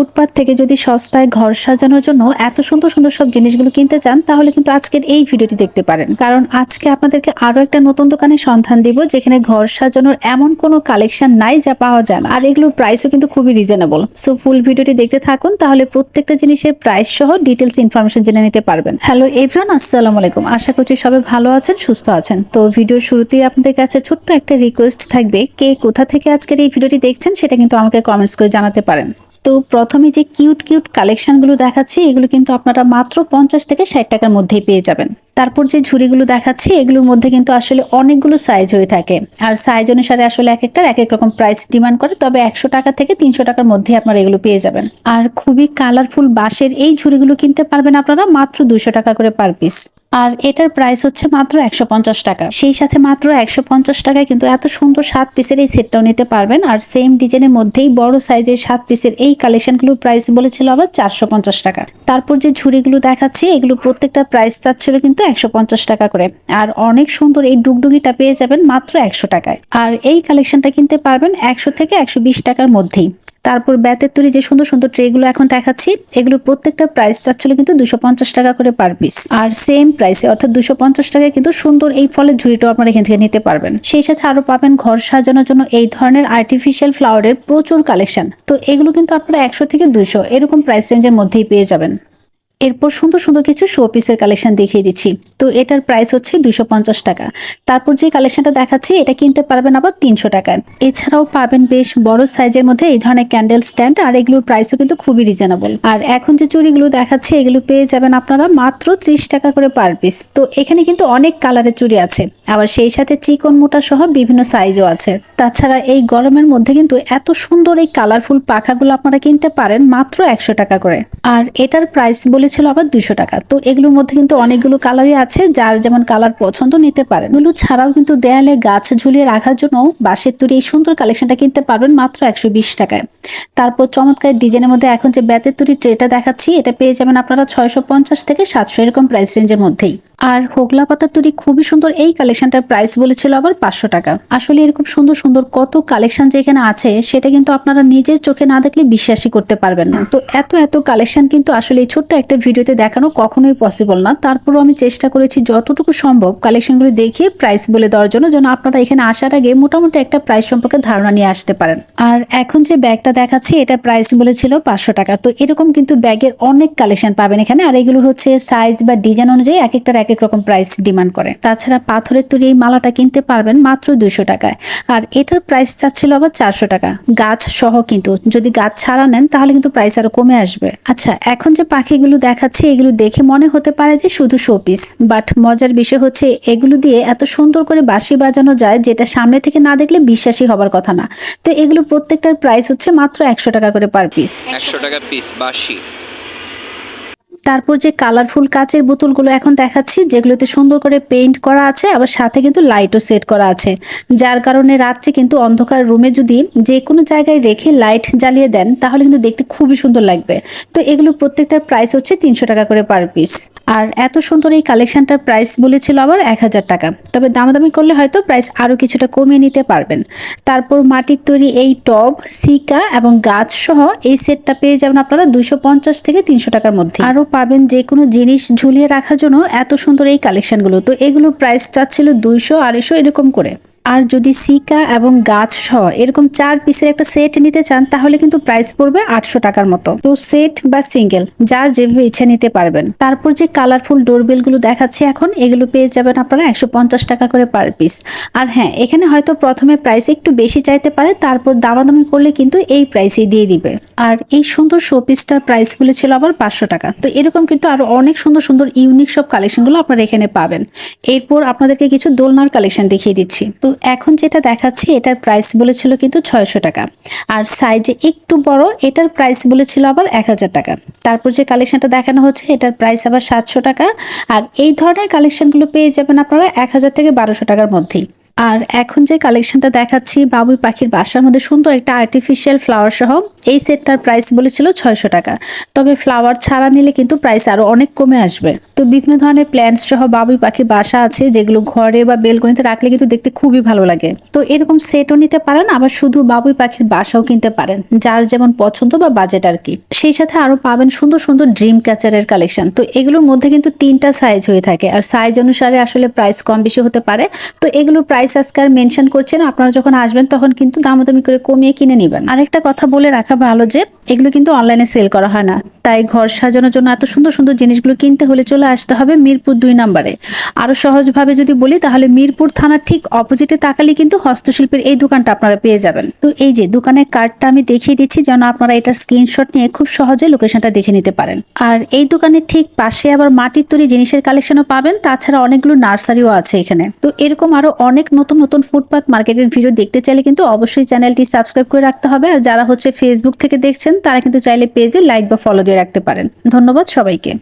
ফুটপাত থেকে যদি সস্তায় ঘর সাজানোর জন্য এত সুন্দর সুন্দর সব জিনিসগুলো কিনতে চান, তাহলে কিন্তু আজকের এই ভিডিওটি দেখতে পারেন। কারণ আজকে আপনাদেরকে আরও একটা নতুন দোকানের সন্ধান দিব, যেখানে ঘর সাজানোর এমন কোনো কালেকশন নাই যা পাওয়া যায় না। আর এগুলোর প্রাইসও কিন্তু খুবই রিজনেবল সো ফুল ভিডিওটি দেখতে থাকুন, তাহলে প্রত্যেকটা জিনিসের প্রাইস সহ ডিটেলস ইনফরমেশন জেনে নিতে পারবেন। হ্যালো এভরান আসসালামু আলাইকুম। আশা করছি সবাই ভালো আছেন, সুস্থ আছেন। তো ভিডিওর শুরুতেই আপনাদের কাছে ছোট্ট একটা রিকোয়েস্ট থাকবে, কে কোথা থেকে আজকের এই ভিডিওটি দেখছেন সেটা কিন্তু আমাকে কমেন্টস করে জানাতে পারেন। তো প্রথমে যে কিউট কিউট কালেকশনগুলো দেখাচ্ছি, এগুলো কিন্তু আপনারা মাত্র পঞ্চাশ থেকে ষাট টাকার মধ্যেই পেয়ে যাবেন। তারপর যে ঝুড়িগুলো দেখাচ্ছি, এগুলোর মধ্যে কিন্তু আসলে অনেকগুলো সাইজ হয়ে থাকে। আর সাইজ অনুসারে আসলে এক একটার এক এক রকম প্রাইস ডিমান্ড করে, তবে একশো টাকা থেকে তিনশো টাকার মধ্যে আপনারা এগুলো পেয়ে যাবেন। আর খুবই কালারফুল বাঁশের এই ঝুড়িগুলো কিনতে পারবেন আপনারা মাত্র দুশো টাকা করে পার পিস আর এটার প্রাইস হচ্ছে মাত্র একশো পঞ্চাশ টাকা। সেই সাথে মাত্র একশো পঞ্চাশ টাকায় কিন্তু এত সুন্দর সাত পিসের এই সেটটাও নিতে পারবেন। আর সেম ডিজাইনের মধ্যেই বড় সাইজের সাত পিসের এই কালেকশনগুলোর প্রাইস বলেছিল আবার চারশো পঞ্চাশ টাকা। তারপর যে ঝুড়িগুলো দেখাচ্ছি, এগুলো প্রত্যেকটা প্রাইস চাচ্ছিল কিন্তু একশো পঞ্চাশ টাকা করে। আর অনেক সুন্দর এই ডুগডুগিটা পেয়ে যাবেন মাত্র একশো টাকায়। আর এই কালেকশনটা কিনতে পারবেন একশো থেকে একশো বিশ টাকার মধ্যেই। তারপর ব্যাতের তৈরি যে সুন্দর সুন্দর ট্রেগুলো এখন দেখাচ্ছি, এগুলো প্রত্যেকটা প্রাইস চাচ্ছিল কিন্তু দুশো টাকা করে পার পিস আর সেম প্রাইসে অর্থাৎ দুশো টাকায় কিন্তু সুন্দর এই ফলের ঝুড়িটাও আপনারা এখান থেকে নিতে পারবেন। সেই সাথে আরও পাবেন ঘর সাজানোর জন্য এই ধরনের আর্টিফিশিয়াল ফ্লাওয়ারের প্রচুর কালেকশন তো এগুলো কিন্তু আপনারা একশো থেকে দুশো এরকম প্রাইস রেঞ্জের মধ্যেই পেয়ে যাবেন। এরপর সুন্দর সুন্দর কিছু শো পিসের কালেকশন দেখিয়ে দিচ্ছি। তো এটার প্রাইস হচ্ছে দুশো টাকা। তারপর যে কালেকশনটা দেখাচ্ছি, এটা কিনতে পারবেন আবার তিনশো টাকায়। এছাড়াও পাবেন বেশ বড় সাইজের মধ্যে এই ধরনের ক্যান্ডেল স্ট্যান্ড আর এগুলোর প্রাইসও কিন্তু খুবই রিজনেবল আর এখন যে চুড়িগুলো দেখাচ্ছি, এগুলো পেয়ে যাবেন আপনারা মাত্র ত্রিশ টাকা করে পার পিস তো এখানে কিন্তু অনেক কালারের চুড়ি আছে। আবার সেই সাথে চিকন মোটা সহ বিভিন্ন সাইজও আছে। তাছাড়া এই গরমের মধ্যে কিন্তু এত সুন্দর এই কালারফুল পাখাগুলো আপনারা কিনতে পারেন মাত্র একশো টাকা করে। আর এটার প্রাইস বলেছিল আবার দুশো টাকা। তো এগুলোর মধ্যে কিন্তু অনেকগুলো কালারই আছে, যার যেমন কালার পছন্দ নিতে পারেন। এগুলো ছাড়াও কিন্তু দেয়ালে গাছ ঝুলিয়ে রাখার জন্য বাঁশের তৈরি এই সুন্দর কালেকশনটা কিনতে পারবেন মাত্র একশো বিশ টাকায়। তারপর চমৎকার ডিজাইনের মধ্যে এখন যে ব্যাতের তৈরি ট্রেটা দেখাচ্ছি, এটা পেয়ে যাবেন আপনারা ছয়শো পঞ্চাশ থেকে সাতশো এরকম প্রাইস রেঞ্জের মধ্যেই। আর হোগলা পাতার তৈরি খুবই সুন্দর, এই কালেকশনটার প্রাইস বলেছিল আবার পাঁচশো টাকা। আসলে এরকম সুন্দর সুন্দর কত কালেকশন যে এখানে আছে, সেটা কিন্তু আপনারা নিজের চোখে না দেখলে বিশ্বাসই করতে পারবেন না। তো এত এত কালেকশন কিন্তু আসলে এই ছোট্ট একটা ভিডিওতে দেখানো কখনোই পসিবল না। তারপরও আমি চেষ্টা করেছি যতটুকু সম্ভব কালেকশনগুলো দেখিয়ে প্রাইস বলে দেওয়ার জন্য, যেন আপনারা এখানে আসার আগে মোটামুটি একটা প্রাইস সম্পর্কে ধারণা নিয়ে আসতে পারেন। আর এখন যে ব্যাগটা দেখাচ্ছি, এটা প্রাইস বলেছিল পাঁচশো টাকা। তো এরকম কিন্তু ব্যাগের অনেক কালেকশন পাবেন এখানে, আর এগুলো হচ্ছে সাইজ বা ডিজাইন অনুযায়ী এক একটার এক এক রকম প্রাইস ডিমান্ড করে। তাছাড়া পাথরের তৈরি এই মালাটা কিনতে পারবেন মাত্র দুশো টাকায়। আর এটার প্রাইস চাচ্ছিল আবার চারশো টাকা। গাছ সহ কিন্তু, যদি গাছ ছাড়া নেন তাহলে কিন্তু প্রাইস আরও কমে আসবে। আচ্ছা এখন যে পাখিগুলো দেখাচ্ছি, এগুলো দেখে মনে হতে পারে যে শুধু শোপিস বাট মজার বিষয় হচ্ছে, এগুলো দিয়ে এত সুন্দর করে বাঁশি বাজানো যায়, যেটা সামনে থেকে না দেখলে বিশ্বাসী হবার কথা না। তো এগুলো প্রত্যেকটার প্রাইস হচ্ছে মাত্র একশো টাকা করে পার পিস একশো টাকা পিস বাসি তারপর যে কালারফুল কাচের বোতলগুলো এখন দেখাচ্ছি যেগুলোতে সুন্দর করে পেইন্ট করা আছে আবার সাথে কিন্তু লাইটও সেট করা আছে। যার কারণে রাত্রে কিন্তু অন্ধকার রুমে যদি যে কোনো জায়গায় রেখে লাইট জ্বালিয়ে দেন তাহলে কিন্তু দেখতে খুবই সুন্দর লাগবে। তো এগুলো প্রত্যেকটার প্রাইস হচ্ছে তিনশো টাকা করে পার পিস আর এত সুন্দর এই কালেকশনটার প্রাইস বলেছিল আবার এক হাজার টাকা। তবে দামাদামি করলে হয়তো প্রাইস আরও কিছুটা কমিয়ে নিতে পারবেন। তারপর মাটির তৈরি এই টব, সিকা এবং গাছ সহ এই সেটটা পেয়ে যাবেন আপনারা দুশো পঞ্চাশ থেকে তিনশো টাকার মধ্যে। আরও পাবেন যে কোনো জিনিস ঝুলিয়ে রাখার জন্য এত সুন্দর এই কালেকশনগুলো। তো এগুলো প্রাইস চাচ্ছিল দুইশো আড়াইশো এরকম করে। আর যদি সিকা এবং গাছ সহ এরকম চার পিসের একটা সেট নিতে চান, তাহলে কিন্তু প্রাইস পড়বে আটশো টাকার মতো। তো সেট বা সিঙ্গেল যার যেভাবে ইচ্ছা নিতে পারবেন। তারপর যে কালারফুল ডোরবেলগুলো দেখাচ্ছি এখন, এগুলো পেয়ে যাবেন আপনারা একশো পঞ্চাশ টাকা করে পার পিস আর হ্যাঁ এখানে হয়তো প্রথমে প্রাইস একটু বেশি চাইতে পারে, তারপর দামাদামি করলে কিন্তু এই প্রাইসেই দিয়ে দিবে। আর এই সুন্দর শোপিসটার প্রাইস বলেছিল আবার পাঁচশো টাকা। তো এরকম কিন্তু আরও অনেক সুন্দর সুন্দর ইউনিক সব কালেকশনগুলো আপনারা এখানে পাবেন। এরপর আপনাদেরকে কিছু দোলনার কালেকশন দেখিয়ে দিচ্ছি। তো এখন যেটা দেখাচ্ছি, এটার প্রাইস বলেছিল কিন্তু ছয়শো টাকা। আর সাইজে একটু বড়, এটার প্রাইস বলেছিল আবার এক হাজার টাকা। তারপর যে কালেকশনটা দেখানো হচ্ছে, এটার প্রাইস আবার সাতশো টাকা। আর এই ধরনের কালেকশনগুলো পেয়ে যাবেন আপনারা এক হাজার থেকে বারোশো টাকার মধ্যেই। আর এখন যে কালেকশনটা দেখাচ্ছি, বাবুই পাখির বাসার মধ্যে সুন্দর একটা আর্টিফিশিয়াল ফ্লাওয়ার সহ, এই সেটটার প্রাইস বলেছিল ছয়শো টাকা। তবে ফ্লাওয়ার ছাড়া নিলে কিন্তু প্রাইস আরও অনেক কমে আসবে। তো বিভিন্ন ধরনের প্ল্যান্টস সহ বাবুই পাখির বাসা আছে, যেগুলো ঘরে বা বেলকনিতে রাখলে কিন্তু দেখতে খুবই ভালো লাগে। তো এরকম সেটও নিতে পারেন, আবার শুধু বাবুই পাখির বাসাও কিনতে পারেন, যার যেমন পছন্দ বা বাজেট আর কি। সেই সাথে আরও পাবেন সুন্দর সুন্দর ড্রিম ক্যাচারের কালেকশন তো এগুলোর মধ্যে কিন্তু তিনটা সাইজ হয়ে থাকে, আর সাইজ অনুসারে আসলে প্রাইস কম বেশি হতে পারে। তো এগুলোর প্রাইস আজকে আর মেনশন করছে না আপনারা যখন আসবেন তখন কিন্তু দামাদামি করে কমিয়ে কিনে নেবেন। আরেকটা কথা বলে রাখা ভালো যে, এগুলো কিন্তু অনলাইনে সেল করা হয় না। তাই ঘর সাজানোর জন্য এত সুন্দর সুন্দর জিনিসগুলো কিনতে হলে চলে আসতে হবে মিরপুর দুই নম্বরে। আরও সহজভাবে যদি বলি, তাহলে মিরপুর থানার ঠিক অপোজিটে তাকালে কিন্তু হস্তশিল্পের এই দোকানটা আপনারা পেয়ে যাবেন। তো এই যে, দোকানের কার্ডটা আমি দেখিয়ে দিচ্ছি, যেন আপনারা এটার স্ক্রিনশট নিয়ে খুব সহজে লোকেশনটা দেখে নিতে পারেন। আর এই দোকানের ঠিক পাশে আবার মাটির তৈরি জিনিসের কালেকশনও পাবেন, তাছাড়া অনেকগুলো নার্সারিও আছে এখানে। তো এরকম আরও অনেক নতুন নতুন ফুটপাথ মার্কেটের ভিডিও দেখতে চাইলে কিন্তু অবশ্যই চ্যানেলটি সাবস্ক্রাইব করে রাখতে হবে। আর যারা হচ্ছে ফেসবুক থেকে দেখছেন, তারা কিন্তু চাইলে পেজে লাইক বা ফলো দিয়ে রাখতে পারেন। ধন্যবাদ সবাইকে।